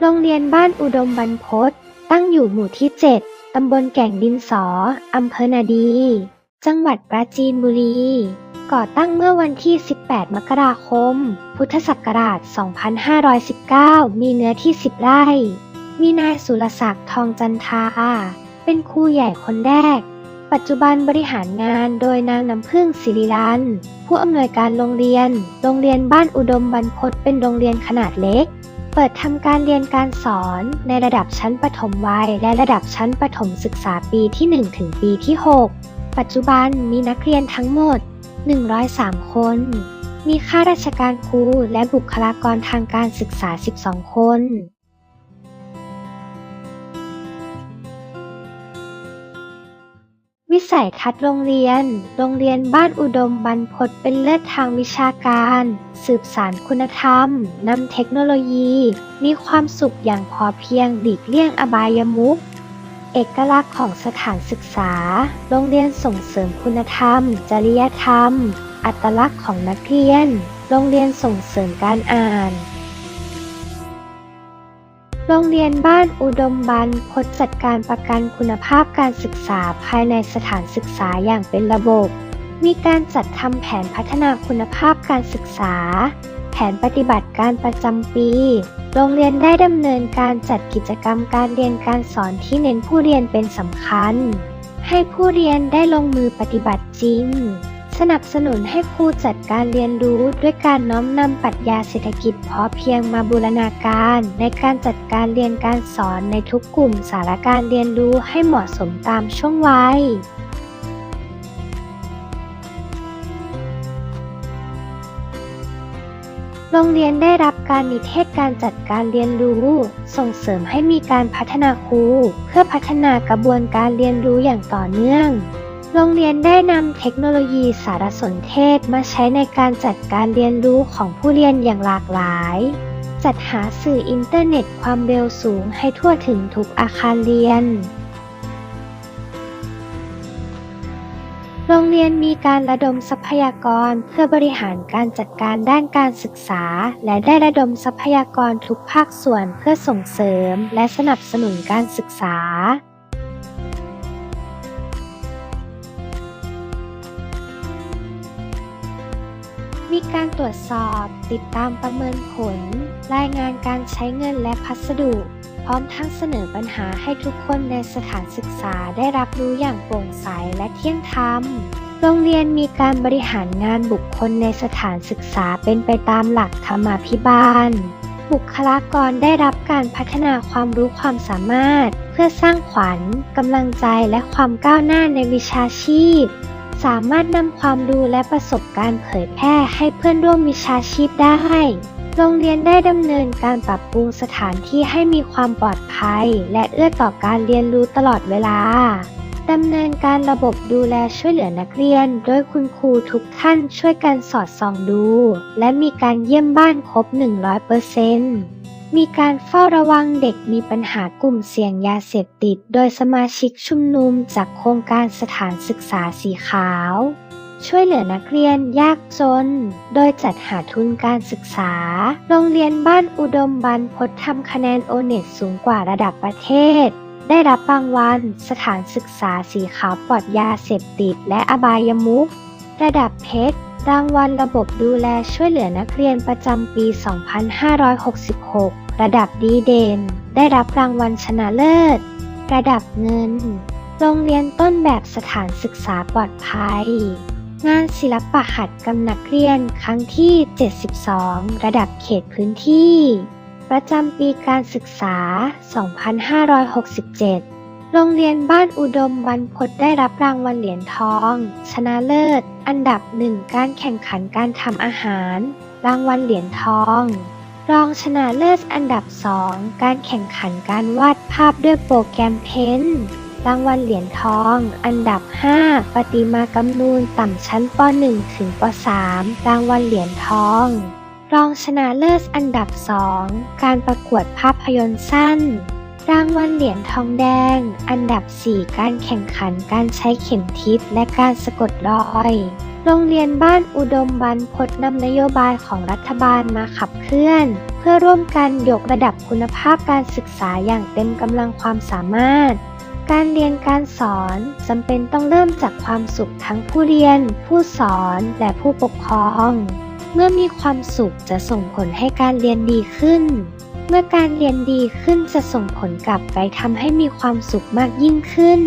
โรงเรียนบ้านอุดมบรรพตตั้งอยู่หมู่ที่ 7 ตำบลแก่งดินสอ อำเภอนาดี จังหวัดปราจีนบุรี ก่อตั้งเมื่อวันที่ 18 มกราคม พุทธศักราช 2519 มีเนื้อที่ 10 ไร่ มีนายสุรศักดิ์ทองจันทา เป็นครูใหญ่คนแรก ปัจจุบันบริหารงานโดยนางน้ำพึ่งศิริรัน ผู้อำนวยการโรงเรียน โรงเรียนบ้านอุดมบรรพตเป็นโรงเรียนขนาดเล็ก เปิดทำการเรียนการสอนในระดับชั้นประถมวัย และระดับชั้นประถมศึกษาปีที่ 1 ถึงปีที่ 6 ปัจจุบันมีนักเรียนทั้งหมด 103 คน มีข้าราชการครูและบุคลากรทางการศึกษา 12 คน วิสัยทัศน์โรงเรียน โรงเรียนบ้านอุดมบรรพตเป็นเลิศทางวิชาการ สืบสารคุณธรรม นำเทคโนโลยี มีความสุขอย่างพอเพียงหลีกเลี่ยงอบายมุข เอกลักษณ์ของสถานศึกษา โรงเรียนส่งเสริมคุณธรรม จริยธรรม อัตลักษณ์ของนักเรียน โรงเรียนส่งเสริมการอ่าน โรงเรียนบ้านอุดมบันพจน์จัดการประกันคุณภาพการศึกษาภายในสถานศึกษาอย่างเป็นระบบ มีการจัดทำแผนพัฒนาคุณภาพการศึกษา แผนปฏิบัติการประจำปี โรงเรียนได้ดำเนินการจัดกิจกรรมการเรียนการสอนที่เน้นผู้เรียนเป็นสำคัญ ให้ผู้เรียนได้ลงมือปฏิบัติจริง สนับสนุนให้ครูจัดการเรียนรู้ด้วยการน้อมนำปรัชญาเศรษฐกิจพอเพียงมาบูรณาการ ในการจัดการเรียนการสอนในทุกกลุ่มสาระการเรียนรู้ให้เหมาะสมตามช่วงวัยโรงเรียนได้รับการนิเทศการจัดการเรียนรู้ ส่งเสริมให้มีการพัฒนาครู เพื่อพัฒนากระบวนการเรียนรู้อย่างต่อเนื่อง โรงเรียนได้นำเทคโนโลยีสารสนเทศมาใช้ในการจัดการเรียนรู้ของผู้เรียนอย่างหลากหลาย จัดหาสื่ออินเทอร์เน็ตความเร็วสูงให้ทั่วถึงทุกอาคารเรียน โรงเรียนมีการระดมทรัพยากรเพื่อบริหารการจัดการด้านการศึกษา และได้ระดมทรัพยากรทุกภาคส่วนเพื่อส่งเสริม และสนับสนุนการศึกษา มีการตรวจสอบ ติดตามประเมินผล รายงานการใช้เงินและพัสดุ พร้อมทั้งเสนอปัญหาให้ทุกคนในสถานศึกษาได้รับรู้อย่างโปร่งใสและเที่ยงธรรม โรงเรียนมีการบริหารงานบุคคลในสถานศึกษาเป็นไปตามหลักธรรมาภิบาล บุคลากรได้รับการพัฒนาความรู้ความสามารถ เพื่อสร้างขวัญกำลังใจและความก้าวหน้าในวิชาชีพ สามารถนำความรู้และประสบการณ์เผยแพร่ให้เพื่อนร่วมวิชาชีพได้ โรงเรียนได้ดำเนินการปรับปรุงสถานที่ให้มีความปลอดภัย และเอื้อต่อการเรียนรู้ตลอดเวลาดำเนินการระบบดูแลช่วยเหลือนักเรียน โดยคุณครูทุกท่านช่วยกันสอดส่องดู และมีการเยี่ยมบ้านครบ 100% มีการเฝ้าระวังเด็กมีปัญหากลุ่มเสี่ยงยาเสพติด โดยสมาชิกชุมนุมจากโครงการสถานศึกษาสีขาว ช่วยเหลือนักเรียนยากจน โดยจัดหาทุนการศึกษา โรงเรียนบ้านอุดมบันพศทำคะแนนโอเน็ตสูงกว่าระดับประเทศ ได้รับรางวัลสถานศึกษาสีขาวปลอดยาเสพติดและอบายมุขระดับเพชร รางวัลระบบดูแลช่วยเหลือนักเรียนประจำปี 2566 ระดับดีเด่น ได้รับรางวัลชนะเลิศ ระดับเงิน โรงเรียนต้นแบบสถานศึกษาปลอดภัย งานศิลปะหัดกำนักเรียนครั้งที่ 72 ระดับเขตพื้นที่ ประจำปีการศึกษา 2567 โรงเรียนบ้านอุดมบรรพตได้รับรางวัลเหรียญทอง ชนะเลิศ อันดับหนึ่งการแข่งขันการทำอาหาร รางวัลเหรียญทอง รองชนะเลิศอันดับสองการแข่งขันการวาดภาพด้วยโปรแกรมเพ้นรางวัลเหรียญทอง อันดับ 5ประติมากรรมนูนต่ำชั้นป .1 ถึงป .3 รางวัลเหรียญทอง รองชนะเลิศอันดับ 2 การประกวดภาพยนตร์สั้น รางวัลเหรียญทองแดง อันดับ 4 การแข่งขันการใช้เข็มทิศและการสะกดรอย โรงเรียนบ้านอุดมบรรพตนำนโยบายของรัฐบาลมาขับเคลื่อน เพื่อร่วมกันยกระดับคุณภาพการศึกษาอย่างเต็มกำลังความสามารถ การเรียนการสอนจำเป็นต้องเริ่มจากความสุขทั้งผู้เรียน ผู้สอนและผู้ปกครอง เมื่อมีความสุขจะส่งผลให้การเรียนดีขึ้น เมื่อการเรียนดีขึ้นจะส่งผลกลับไปทำให้มีความสุขมากยิ่งขึ้น